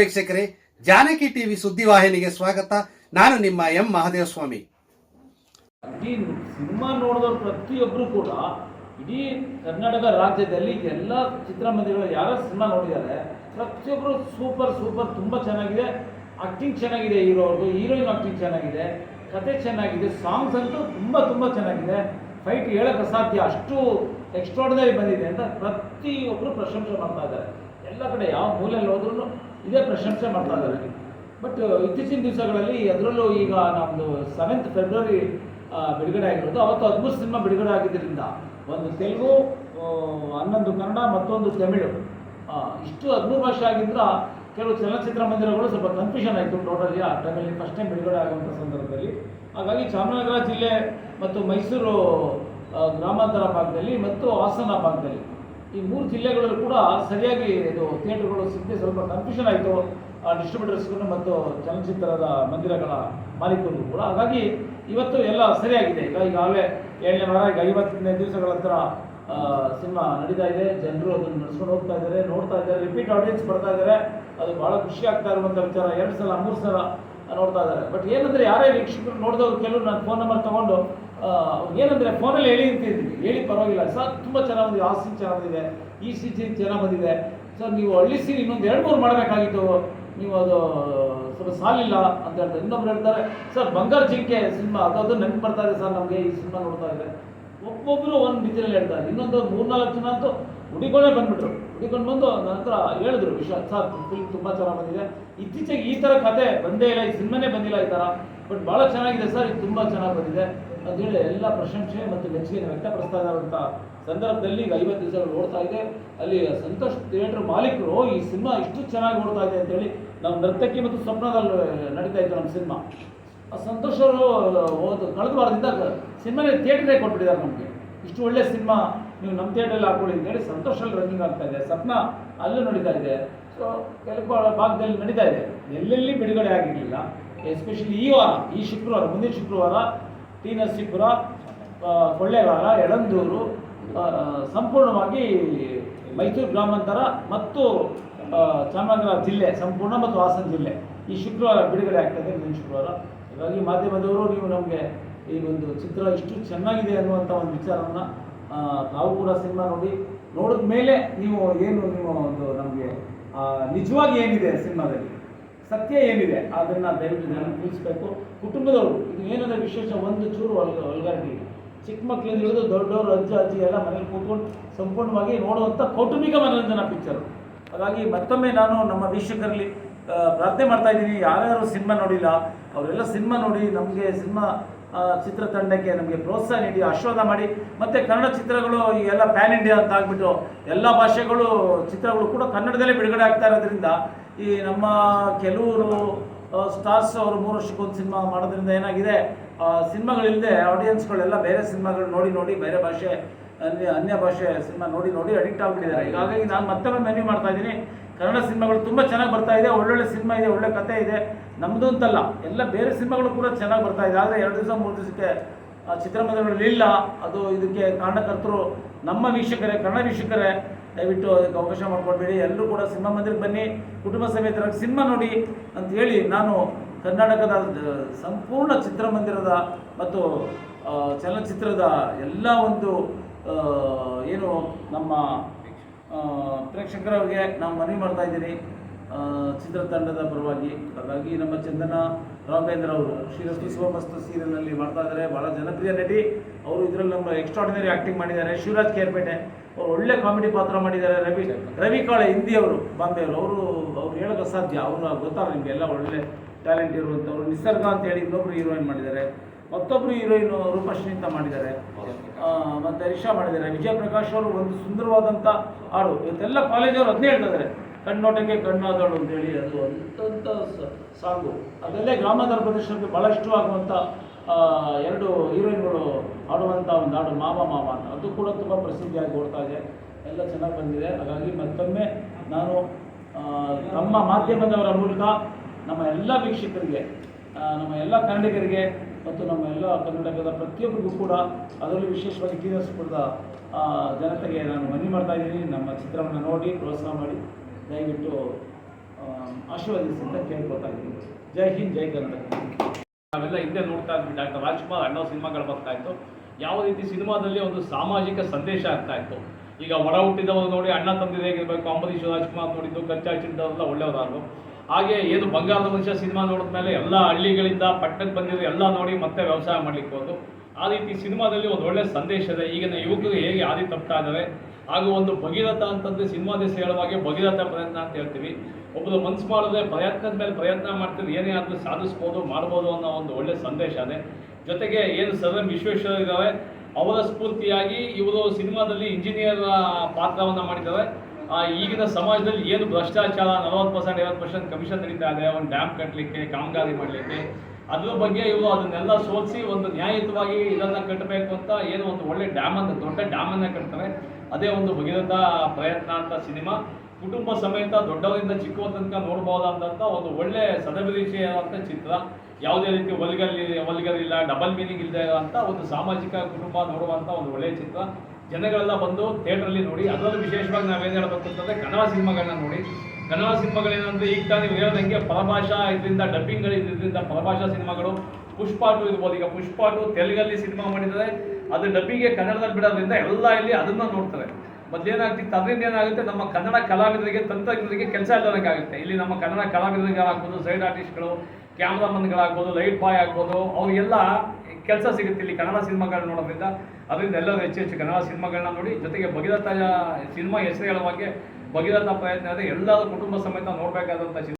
ವೀಕ್ಷಕರೇ. ಜಾನಕಿ ಟಿವಿ ಸುದ್ದಿವಾಹಿನಿಗೆ ಸ್ವಾಗತ. ನಾನು ನಿಮ್ಮ ಎಂ ಮಹಾದೇವ ಸ್ವಾಮಿ ಸಿನಿಮಾ ನೋಡಿದವ್ರು ಪ್ರತಿಯೊಬ್ಬರು ಕೂಡ ಇಡೀ ಕರ್ನಾಟಕ ರಾಜ್ಯದಲ್ಲಿ ಎಲ್ಲ ಚಿತ್ರಮಂದಿರಗಳು ಯಾರು ಸಿನಿಮಾ ನೋಡಿದ್ದಾರೆ. ಪ್ರತಿಯೊಬ್ಬರು ಸೂಪರ್ ಸೂಪರ್, ತುಂಬ ಚೆನ್ನಾಗಿದೆ. ಆಕ್ಟಿಂಗ್ ಚೆನ್ನಾಗಿದೆ ಹೀರೋ ಅವ್ರದ್ದು ಹೀರೋಯಿನ್ ಆಕ್ಟಿಂಗ್ ಚೆನ್ನಾಗಿದೆ. ಕತೆ ಚೆನ್ನಾಗಿದೆ ಸಾಂಗ್ಸ್ ಅಂತೂ ತುಂಬ ತುಂಬ ಚೆನ್ನಾಗಿದೆ. ಫೈಟ್ ಹೇಳಕ್ಕೆ ಅಸಾಧ್ಯ, ಅಷ್ಟು ಎಕ್ಸ್ಟ್ರಾರ್ಡಿನರಿ ಬಂದಿದೆ ಅಂತ ಪ್ರತಿಯೊಬ್ಬರು ಪ್ರಶಂಸೆ ಮಾಡ್ತಾ ಇದ್ದಾರೆ. ಎಲ್ಲ ಕಡೆ ಯಾವ ಮೂಲೆಯಲ್ಲಿ ಹೋದ್ರೂ ಇದೇ ಪ್ರಶಂಸೆ ಮಾಡ್ತಾ ಇದ್ದಾರೆ. ಬಟ್ ಇತ್ತೀಚಿನ ದಿವಸಗಳಲ್ಲಿ ಅದರಲ್ಲೂ ಈಗ ನಮ್ಮದು ಸೆವೆಂತ್ ಫೆಬ್ರವರಿ ಬಿಡುಗಡೆ ಆಗಿರೋದು. ಅವತ್ತು ಹದಿಮೂರು ಸಿನಿಮಾ ಬಿಡುಗಡೆ ಆಗಿದ್ದರಿಂದ ಒಂದು ತೆಲುಗು ಹನ್ನೊಂದು ಕನ್ನಡ, ಮತ್ತೊಂದು ತಮಿಳು. ಇಷ್ಟು ಹದಿಮೂರು ಭಾಷೆ ಆಗಿದ್ರ ಕೆಲವು ಚಲನಚಿತ್ರ ಮಂದಿರಗಳು ಸ್ವಲ್ಪ ಕನ್ಫ್ಯೂಷನ್ ಆಯಿತು ಟೋಟಲಿ ಆ ಟೈಮಲ್ಲಿ ಫಸ್ಟ್ ಟೈಮ್ ಬಿಡುಗಡೆ ಆಗುವಂಥ ಸಂದರ್ಭದಲ್ಲಿ. ಹಾಗಾಗಿ ಚಾಮರಾಜನಗರ ಜಿಲ್ಲೆ ಮತ್ತು ಮೈಸೂರು ಗ್ರಾಮಾಂತರ ಭಾಗದಲ್ಲಿ ಮತ್ತು ಹಾಸನ ಭಾಗದಲ್ಲಿ ಈ ಮೂರು ಜಿಲ್ಲೆಗಳಲ್ಲೂ ಕೂಡ ಸರಿಯಾಗಿ ಇದು ಥಿಯೇಟರ್ಗಳು ಸಿಗದೆ ಸ್ವಲ್ಪ ಕನ್ಫ್ಯೂಷನ್ ಆಯಿತು. ಡಿಸ್ಟ್ರಿಬ್ಯೂಟರ್ಸ್ಗೂ ಮತ್ತು ಚಲನಚಿತ್ರದ ಮಂದಿರಗಳ ಮಾಲೀಕರಿಗೂ ಕೂಡ. ಹಾಗಾಗಿ ಇವತ್ತು ಎಲ್ಲ ಸರಿಯಾಗಿದೆ. ಈಗ ಈಗಾಗಲೇ ಏಳನೇ ವಾರ, ಈಗ ಐವತ್ತನೇ ದಿವಸಗಳ ಹತ್ರ ಸಿನಿಮಾ ನಡೀತಾ ಇದೆ. ಜನರು ಅದನ್ನು ನಡ್ಸ್ಕೊಂಡು ಹೋಗ್ತಾ ಇದ್ದಾರೆ, ನೋಡ್ತಾ ಇದ್ದಾರೆ. ರಿಪೀಟ್ ಆಡಿಯನ್ಸ್ ಬರ್ತಾ ಇದ್ದಾರೆ. ಅದು ಭಾಳ ಖುಷಿ ಆಗ್ತಾ ಇರುವಂಥ ವಿಚಾರ. ಎರಡು ಸಲ, ಮೂರು ಸಲ ನೋಡ್ತಾ ಇದ್ದಾರೆ. ಬಟ್ ಏನಂದರೆ ಯಾರೇ ವೀಕ್ಷಕರು ನೋಡಿದವರು, ಕೆಲವರು ನಾನು ಫೋನ್ ನಂಬರ್ ತೊಗೊಂಡು ಏನಂದರೆ ಫೋನಲ್ಲಿ ಹೇಳಿ ಅಂತಿದ್ವಿ ಹೇಳಿ ಪರವಾಗಿಲ್ಲ. ಸರ್ ತುಂಬ ಚೆನ್ನಾಗಿ ಬಂದಿದೆ. ಆ ಸೀನ್ ಚೆನ್ನಾಗಿ ಬಂದಿದೆ. ಈ ಸೀನ್ ಚೆನ್ನಾಗಿ ಬಂದಿದೆ. ಸರ್ ನೀವು ಹಳ್ಳಿ ಇನ್ನೊಂದು ಎರಡು ಮೂರು ಮಾಡಬೇಕಾಗಿತ್ತು. ನೀವು ಅದು, ಸ್ವಲ್ಪ ಸಾಲಿಲ್ಲ ಅಂತ ಹೇಳ್ತಾರೆ. ಇನ್ನೊಬ್ರು ಹೇಳ್ತಾರೆ, ಸರ್, ಬಂಗಾರ ಜಿಂಕೆ ಸಿನಿಮಾ, ಅದು ನೆನಪು ಬರ್ತಾ ಇದೆ ಸರ್, ನಮಗೆ ಈ ಸಿನಿಮಾ ನೋಡ್ತಾ ಇದೆ. ಒಬ್ಬೊಬ್ಬರು ಒಂದು ರೀತಿಯಲ್ಲಿ ಹೇಳ್ತಾರೆ. ಇನ್ನೊಂದು ಮೂರ್ನಾಲ್ಕು ಜನ ಅಂತೂ ಹುಡಿಕೊಂಡೇ ಬಂದ್ಬಿಟ್ರು. ಹುಡಿಕೊಂಡು ಬಂದು ನಂತರ ಹೇಳಿದ್ರು ವಿಷ ಸರ್ ಫಿಲ್ಮ್ ತುಂಬ ಚೆನ್ನಾಗಿ ಬಂದಿದೆ. ಇತ್ತೀಚೆಗೆ ಈ ಥರ ಕತೆ ಬಂದೇ ಇಲ್ಲ. ಈ ಸಿನಿಮಾನೇ ಬಂದಿಲ್ಲ ಈ ಥರ ಬಟ್ ಭಾಳ ಚೆನ್ನಾಗಿದೆ ಸರ್, ಇದು ತುಂಬ ಚೆನ್ನಾಗಿ ಬಂದಿದೆ. ಅಂತೇಳಿ ಎಲ್ಲ ಪ್ರಶಂಸೆ ಮತ್ತು ಮೆಚ್ಚುಗೆಯನ್ನು ವ್ಯಕ್ತಪಡಿಸ್ತಾ ಸಂದರ್ಭದಲ್ಲಿ ಈಗ ಐವತ್ತು ದಿವಸ ಓಡ್ತಾ ಇದೆ. ಅಲ್ಲಿ ಸಂತೋಷ್ ಥಿಯೇಟರ್ ಮಾಲೀಕರು ಈ ಸಿನಿಮಾ ಇಷ್ಟು ಚೆನ್ನಾಗಿ ಓಡ್ತಾ ಇದೆ ಅಂತೇಳಿ ನಾವು ನರ್ತಕಿ ಮತ್ತು ಸ್ವಪ್ನದಲ್ಲಿ ನಡೀತಾ ಇತ್ತು ನಮ್ಮ ಸಿನಿಮಾ. ಆ ಸಂತೋಷ್ ಅವರು, ಹೋದ ಕಳೆದ ವಾರದಿಂದ ಸಿನಿಮಾನೇ ಥಿಯೇಟ್ರೇ ಕೊಟ್ಬಿಟ್ಟಿದ್ದಾರೆ ನಮಗೆ. ಇಷ್ಟು ಒಳ್ಳೆ ಸಿನಿಮಾ, ನೀವು ನಮ್ಮ ಥಿಯೇಟ್ರಲ್ಲಿ ಹಾಕೊಳ್ಳಿ ಅಂತೇಳಿ ಸಂತೋಷಲ್ಲಿ ರನ್ನಿಂಗ್ ಆಗ್ತಾ ಇದೆ. ಸ್ವಪ್ನ ಅಲ್ಲೂ ನಡೀತಾ ಇದೆ. ಸೊ ಕೆಲವು ಭಾಗದಲ್ಲಿ ನಡೀತಾ ಇದೆ. ಎಲ್ಲೆಲ್ಲಿ ಬಿಡುಗಡೆ ಆಗಿರಲಿಲ್ಲ. ಎಸ್ಪೆಷಲಿ ಈ ವಾರ, ಈ ಶುಕ್ರವಾರ, ಮುಂದಿನ ಶುಕ್ರವಾರ, ಟಿ ನರಸೀಪುರ ಕೊಳ್ಳೇಗಾಲ ಎಳಂದೂರು ಸಂಪೂರ್ಣವಾಗಿ ಮೈಸೂರು ಗ್ರಾಮಾಂತರ ಮತ್ತು ಚಾಮರಾಜನಗರ ಜಿಲ್ಲೆ ಸಂಪೂರ್ಣ ಮತ್ತು ಹಾಸನ ಜಿಲ್ಲೆ. ಈ ಶುಕ್ರವಾರ ಬಿಡುಗಡೆ ಆಗ್ತದೆ, ಮುಂದಿನ ಶುಕ್ರವಾರ. ಹಾಗಾಗಿ ಮಾಧ್ಯಮದವರು, ನೀವು ನಮಗೆ ಈ ಒಂದು ಚಿತ್ರ ಇಷ್ಟು ಚೆನ್ನಾಗಿದೆ ಅನ್ನುವಂಥ ಒಂದು ವಿಚಾರವನ್ನು ತಾವು ಕೂಡ ಸಿನಿಮಾ ನೋಡಿ ನೋಡಿದ ಮೇಲೆ ನೀವು ಏನು ನೀವು ಒಂದು ನಮಗೆ ನಿಜವಾಗಿ ಏನಿದೆ ಸಿನಿಮಾದಲ್ಲಿ? ಸತ್ಯ ಏನಿದೆ ಅದನ್ನು ದಯವಿಟ್ಟು ಜನ ತಿಳಿಸ್ಬೇಕು ಕುಟುಂಬದವರು, ಇದು ಏನಂದ್ರೆ ವಿಶೇಷ ಒಂದು ಚೂರು ಒಲ್ಗಾರಿಕೆ ಚಿಕ್ಕ ಮಕ್ಕಳಿಂದ ಹಿಡಿದು ದೊಡ್ಡವರು, ಅಜ್ಜ, ಅಜ್ಜಿ ಎಲ್ಲ ಮನೇಲಿ ಕೂತ್ಕೊಂಡು ಸಂಪೂರ್ಣವಾಗಿ ನೋಡುವಂಥ ಕೌಟುಂಬಿಕ ಮನೋರಂಜನಾ ಪಿಕ್ಚರು. ಹಾಗಾಗಿ ಮತ್ತೊಮ್ಮೆ ನಾನು ನಮ್ಮ ವೀಕ್ಷಕರಲ್ಲಿ ಪ್ರಾರ್ಥನೆ ಮಾಡ್ತಾ ಇದ್ದೀನಿ. ಯಾರ್ಯಾರು ಸಿನಿಮಾ ನೋಡಿಲ್ಲ, ಅವರೆಲ್ಲ ಸಿನಿಮಾ ನೋಡಿ ನಮಗೆ ಸಿನಿಮಾ ಚಿತ್ರತಂಡಕ್ಕೆ ನಮಗೆ ಪ್ರೋತ್ಸಾಹ ನೀಡಿ, ಆಶೀರ್ವಾದ ಮಾಡಿ. ಮತ್ತು ಕನ್ನಡ ಚಿತ್ರಗಳು ಎಲ್ಲ ಪ್ಯಾನ್ ಇಂಡಿಯಾ ಅಂತ ಆಗಿಬಿಟ್ಟು ಎಲ್ಲ ಭಾಷೆಗಳು, ಚಿತ್ರಗಳು ಕೂಡ ಕನ್ನಡದಲ್ಲೇ ಬಿಡುಗಡೆ ಆಗ್ತಾ ಇರೋದ್ರಿಂದ ಈ ನಮ್ಮ ಕೆಲವರು ಸ್ಟಾರ್ಸ್ ಅವರು ಮೂರು ವರ್ಷಕ್ಕೊಂದು ಸಿನಿಮಾ ಮಾಡೋದ್ರಿಂದ ಏನಾಗಿದೆ? ಸಿನಿಮಾಗಳಿಲ್ಲದೆ ಆಡಿಯನ್ಸ್ಗಳೆಲ್ಲ ಬೇರೆ ಸಿನಿಮಾಗಳು ನೋಡಿ ನೋಡಿ ಬೇರೆ ಭಾಷೆ ಅನ್ಯ ಅನ್ಯ ಭಾಷೆ ಸಿನಿಮಾ ನೋಡಿ ನೋಡಿ ಅಡಿಕ್ಟ್ ಆಗಿಬಿಟ್ಟಿದ್ದಾರೆ. ಈಗ ಹಾಗಾಗಿ ನಾನು ಮತ್ತೊಮ್ಮೆ ಮೆನ್ಯೂ ಮಾಡ್ತಾ ಇದ್ದೀನಿ. ಕನ್ನಡ ಸಿನಿಮಾಗಳು ತುಂಬ ಚೆನ್ನಾಗಿ ಬರ್ತಾ ಇದೆ ಒಳ್ಳೊಳ್ಳೆ ಸಿನಿಮಾ ಇದೆ ಒಳ್ಳೆ ಕತೆ ಇದೆ. ನಮ್ಮದು ಅಂತಲ್ಲ ಎಲ್ಲ ಬೇರೆ ಸಿನಿಮಾಗಳು ಕೂಡ ಚೆನ್ನಾಗಿ ಬರ್ತಾ ಇದೆ. ಆದರೆ ಎರಡು ದಿವಸ ಮೂರು ದಿವಸಕ್ಕೆ ಚಿತ್ರಮಂದಿರಗಳಲ್ಲಿ ಇಲ್ಲ. ಅದು ಇದಕ್ಕೆ ಕಾರಣಕರ್ತರು ನಮ್ಮ ವೀಕ್ಷಕರೇ ಕನ್ನಡ ವೀಕ್ಷಕರೇ ದಯವಿಟ್ಟು ಅದಕ್ಕೆ ಅವಕಾಶ ಮಾಡಿಕೊಡ್ಬೇಡಿ ಎಲ್ಲರೂ ಕೂಡ ಸಿನಿಮಾ ಮಂದಿರಕ್ಕೆ ಬನ್ನಿ, ಕುಟುಂಬ ಸಮೇತರಾಗಿ ಸಿನಿಮಾ ನೋಡಿ ಅಂತ ಹೇಳಿ ನಾನು ಕರ್ನಾಟಕದ ಸಂಪೂರ್ಣ ಚಿತ್ರಮಂದಿರದ ಮತ್ತು ಚಲನಚಿತ್ರದ ಎಲ್ಲ ಒಂದು ಏನು ನಮ್ಮ ಪ್ರೇಕ್ಷಕರವರಿಗೆ ನಾವು ಮನವಿ ಮಾಡ್ತಾ ಇದ್ದೀನಿ. ಚಿತ್ರತಂಡದ ಪರವಾಗಿ. ಹಾಗಾಗಿ ನಮ್ಮ ಚಂದನ ರಾಘವೇಂದ್ರ ಅವರು, ಶ್ರೀರಸ್ತು ಶಿವಮಸ್ತು ಸೀರಿಯಲ್ನಲ್ಲಿ ಮಾಡ್ತಾ ಇದ್ದಾರೆ. ಭಾಳ ಜನಪ್ರಿಯ ನಟಿ. ಅವರು ಇದರಲ್ಲಿ ನಮ್ಮ ಎಕ್ಸ್ಟ್ರಾರ್ಡಿನರಿ ಆ್ಯಕ್ಟಿಂಗ್ ಮಾಡಿದ್ದಾರೆ. ಶಿವರಾಜ್ ಕೇರ್ಪೇಟೆ. ಅವರು ಒಳ್ಳೆ ಕಾಮಿಡಿ ಪಾತ್ರ ಮಾಡಿದ್ದಾರೆ ರವಿ. ರವಿ ಕಾಳೆ ಹಿಂದಿಯವರು ಬಾಂಬೆಯವರು. ಅವರು ಅವ್ರು ಹೇಳೋಕೆ ಸಾಧ್ಯ ಅವರು ಗೊತ್ತಾ ನಿಮಗೆ ಎಲ್ಲ ಒಳ್ಳೆ ಟ್ಯಾಲೆಂಟ್ ಇರುವಂಥವ್ರು. ನಿಸರ್ಗ ಅಂತ ಹೇಳಿ ಇನ್ನೊಬ್ರು ಹೀರೋಯಿನ್ ಮಾಡಿದ್ದಾರೆ. ಮತ್ತೊಬ್ಬರು ಹೀರೋಯಿನ್ ರೂಪಶ್ರೀ ಅಂತ ಮಾಡಿದ್ದಾರೆ ಮತ್ತು ರಿಷಾ ಮಾಡಿದ್ದಾರೆ. ವಿಜಯ ಪ್ರಕಾಶ್ ಅವರು ಒಂದು ಸುಂದರವಾದಂಥ ಹಾಡು. ಇವತ್ತೆಲ್ಲ ಕಾಲೇಜವರು ಅದನ್ನೇ ಹೇಳ್ತಾರೆ ಕಣ್ಣೋಟಕ್ಕೆ ಕಣ್ಣಾದಳು ಅಂತೇಳಿ ಅದು ಅಂಥ ಸಾಂಗು. ಅದಲ್ಲೇ ಗ್ರಾಮಾಂತರ ಪ್ರದೇಶಕ್ಕೆ ಭಾಳಷ್ಟು ಇಷ್ಟವಾಗುವಂಥ ಆ, ಎರಡು ಹೀರೋಯಿನ್ಗಳು ಹಾಡುವಂಥ ಒಂದು ಹಾಡು ಮಾವ ಮಾವ ಅಂತ. ಅದು ಕೂಡ ತುಂಬ ಪ್ರಸಿದ್ಧಿಯಾಗಿ ಓಡ್ತಾ ಇದೆ. ಎಲ್ಲ ಚೆನ್ನಾಗಿ ಬಂದಿದೆ. ಹಾಗಾಗಿ ಮತ್ತೊಮ್ಮೆ ನಾನು ನಮ್ಮ ಮಾಧ್ಯಮದವರ ಮೂಲಕ ನಮ್ಮ ಎಲ್ಲ ವೀಕ್ಷಕರಿಗೆ ನಮ್ಮ ಎಲ್ಲ ಕನ್ನಡಿಗರಿಗೆ ಮತ್ತು ನಮ್ಮ ಎಲ್ಲ ಕರ್ನಾಟಕದ ಪ್ರತಿಯೊಬ್ಬರಿಗೂ ಕೂಡ ಅದರಲ್ಲೂ ವಿಶೇಷವಾಗಿ ಕೂಡ ಜನತೆಗೆ ನಾನು ಮನವಿ ಮಾಡ್ತಾ ಇದ್ದೀನಿ. ನಮ್ಮ ಚಿತ್ರವನ್ನು ನೋಡಿ, ಪ್ರೋತ್ಸಾಹ ಮಾಡಿ, ದಯವಿಟ್ಟು ಆಶೀರ್ವದಿಸಿ ಅಂತ ಕೇಳ್ಕೊತಾ ಇದ್ದೀನಿ. ಜೈ ಹಿಂದ್, ಜೈ ಕರ್ನಾಟಕ. ನಾವೆಲ್ಲ ಹಿಂದೆ ನೋಡ್ತಾ ಇದ್ವಿ. ಡಾಕ್ಟರ್ ರಾಜ್ಕುಮಾರ್ ಅಣ್ಣ ಸಿನಿಮಾಗಳು ಬರ್ತಾ ಇತ್ತು. ಯಾವ ರೀತಿ ಸಿನಿಮಾದಲ್ಲಿ ಒಂದು ಸಾಮಾಜಿಕ ಸಂದೇಶ ಆಗ್ತಾ ಇತ್ತು. ಈಗ ಒಡ ಹುಟ್ಟಿದವರು ನೋಡಿ ಅಣ್ಣ ತಂದಿದೆ ಹೇಗಿರ್ಬೇಕು, ಅಂಬರೀಷ್ ರಾಜ್ಕುಮಾರ್ ನೋಡಿದ್ದು, ಕಚ್ಚಾ ಚಿಂತವರೆಲ್ಲ ಒಳ್ಳೆಯವರಾದ್ರು. ಹಾಗೆ ಏನು ಬಂಗಾರದ ಮನುಷ್ಯ ಸಿನಿಮಾ ನೋಡಿದ ಮೇಲೆ ಎಲ್ಲ ಹಳ್ಳಿಗಳಿಂದ ಪಟ್ಟಕ್ಕೆ ಬಂದಿರೋ ಎಲ್ಲ ನೋಡಿ ಮತ್ತೆ ವ್ಯವಸಾಯ ಮಾಡ್ಲಿಕ್ಕೆ ಹೋದ್ರು. ಆ ರೀತಿ ಸಿನಿಮಾದಲ್ಲಿ ಒಂದು ಒಳ್ಳೆ ಸಂದೇಶ ಇದೆ. ಈಗಿನ ಯುವಕರು ಹೇಗೆ ಹಾದಿ ತಪ್ತಾ ಇದ್ದಾರೆ ಹಾಗೂ ಒಂದು ಭಗೀರಥ ಅಂತಂದ್ರೆ ಸಿನಿಮಾ ದೇಶ ಹೇಳುವಾಗೆ ಭಗೀರಥ ಪ್ರಯತ್ನ ಅಂತ ಹೇಳ್ತೀವಿ. ಒಬ್ಬರು ಮನ್ಸು ಮಾಡಿದ್ರೆ ಪ್ರಯತ್ನದ ಮೇಲೆ ಪ್ರಯತ್ನ ಮಾಡ್ತಿದ್ರೆ ಏನೇ ಆದರೂ ಸಾಧಿಸ್ಬೋದು, ಮಾಡ್ಬೋದು ಅನ್ನೋ ಒಂದು ಒಳ್ಳೆ ಸಂದೇಶ ಇದೆ ಜೊತೆಗೆ ಏನು ಸರ್ ಎಂ ವಿಶ್ವೇಶ್ವರ ಇದ್ದಾವೆ ಅವರ ಸ್ಫೂರ್ತಿಯಾಗಿ ಇವರು ಸಿನಿಮಾದಲ್ಲಿ ಇಂಜಿನಿಯರ್ ಪಾತ್ರವನ್ನು ಮಾಡಿದ್ದಾರೆ. ಈಗಿನ ಸಮಾಜದಲ್ಲಿ ಏನು ಭ್ರಷ್ಟಾಚಾರ, ನಲವತ್ತು ಪರ್ಸೆಂಟ್ ಐವತ್ತು ಪರ್ಸೆಂಟ್ ಕಮಿಷನ್ ನಡೀತಾ ಇದೆ ಒಂದು ಡ್ಯಾಮ್ ಕಟ್ಟಲಿಕ್ಕೆ ಕಾಮಗಾರಿ ಮಾಡಲಿಕ್ಕೆ ಅದ್ರ ಬಗ್ಗೆ ಇವರು ಅದನ್ನೆಲ್ಲ ಸೋಲಿಸಿ ಒಂದು ನ್ಯಾಯಯುತವಾಗಿ ಇದನ್ನು ಕಟ್ಟಬೇಕು ಅಂತ ಏನು ಒಂದು ಒಳ್ಳೆ ಡ್ಯಾಮ್ ಅಂತ, ದೊಡ್ಡ ಡ್ಯಾಮನ್ನು ಕಟ್ತಾರೆ. ಅದೇ ಒಂದು ಭಗೀರಥ ಪ್ರಯತ್ನ ಅಂತ ಸಿನಿಮಾ. ಕುಟುಂಬ ಸಮೇತ ದೊಡ್ಡವರಿಂದ ಚಿಕ್ಕವರ ತನಕ ನೋಡ್ಬೋದಾದಂಥ ಒಂದು ಒಳ್ಳೆ ಸದಭಿರುಚಿಯಾದಂಥ ಚಿತ್ರ. ಯಾವುದೇ ರೀತಿ ಒಲ್ಗಲ್ಲಿ ಒಲ್ಗಲ್ ಇಲ್ಲ ಡಬಲ್ ಮೀನಿಂಗ್ ಇಲ್ಲದೆ ಇರೋವಂಥ ಒಂದು ಸಾಮಾಜಿಕ ಕುಟುಂಬ ನೋಡುವಂಥ ಒಂದು ಒಳ್ಳೆಯ ಚಿತ್ರ. ಜನಗಳೆಲ್ಲ ಬಂದು ಥಿಯೇಟ್ರಲ್ಲಿ ನೋಡಿ, ಅದರಲ್ಲೂ ವಿಶೇಷವಾಗಿ ನಾವೇನು ಹೇಳಬೇಕು ಅಂತಂದರೆ ಕನ್ನಡ ಸಿನಿಮಾಗಳನ್ನ ನೋಡಿ. ಕನ್ನಡ ಸಿನಿಮಾಗಳೇನಂದ್ರೆ ಈಗ ತಾನು ಹೇಳೋದಂಗೆ ಪರಭಾಷಾ ಇದರಿಂದ ಡಬ್ಬಿಂಗ್ಗಳು ಇದರಿಂದ ಪರಭಾಷಾ ಸಿನಿಮಾಗಳು ಪುಷ್ಪಾಟು ಇರ್ಬೋದು. ಈಗ ಪುಷ್ಪಾಟು ತೆಲುಗಲ್ಲಿ ಸಿನಿಮಾ ಮಾಡಿದರೆ ಅದು ಡಬ್ಬಿಗೆ ಕನ್ನಡದಲ್ಲಿ ಬಿಡೋದ್ರಿಂದ ಎಲ್ಲ ಇಲ್ಲಿ ಅದನ್ನ ನೋಡ್ತಾರೆ. ಮೊದಲೇನಾಗ್ತಿತ್ತು ಅದರಿಂದ ಏನಾಗುತ್ತೆ, ನಮ್ಮ ಕನ್ನಡ ಕಲಾವಿದರಿಗೆ, ತಂತ್ರಜ್ಞರಿಗೆ ಕೆಲಸ ಇಲ್ಲದಂಗಾಗುತ್ತೆ ಇಲ್ಲಿ ನಮ್ಮ ಕನ್ನಡ ಕಲಾವಿದರಿಗೆ ಆಗ್ಬೋದು ಸೈಡ್ ಆರ್ಟಿಸ್ಟ್ಗಳು, ಕ್ಯಾಮ್ರಾಮನ್ಗಳಾಗ್ಬೋದು, ಲೈಟ್ ಬಾಯ್ ಆಗ್ಬೋದು, ಅವರಿಗೆಲ್ಲ ಕೆಲಸ ಸಿಗುತ್ತೆ ಇಲ್ಲಿ ಕನ್ನಡ ಸಿನಿಮಾಗಳನ್ನ ನೋಡೋದ್ರಿಂದ. ಅದರಿಂದ ಎಲ್ಲರೂ ಹೆಚ್ಚು ಹೆಚ್ಚು ಕನ್ನಡ ಸಿನಿಮಾಗಳನ್ನ ನೋಡಿ, ಜೊತೆಗೆ ಭಗೀರಥ ಸಿನಿಮಾ ಹೆಸರು ಹೇಳುವಾಗೆ ಭಗೀರಥ ಪ್ರಯತ್ನ ಆದರೆ ಎಲ್ಲರೂ ಕುಟುಂಬ ಸಮೇತ ನೋಡಬೇಕಾದಂಥ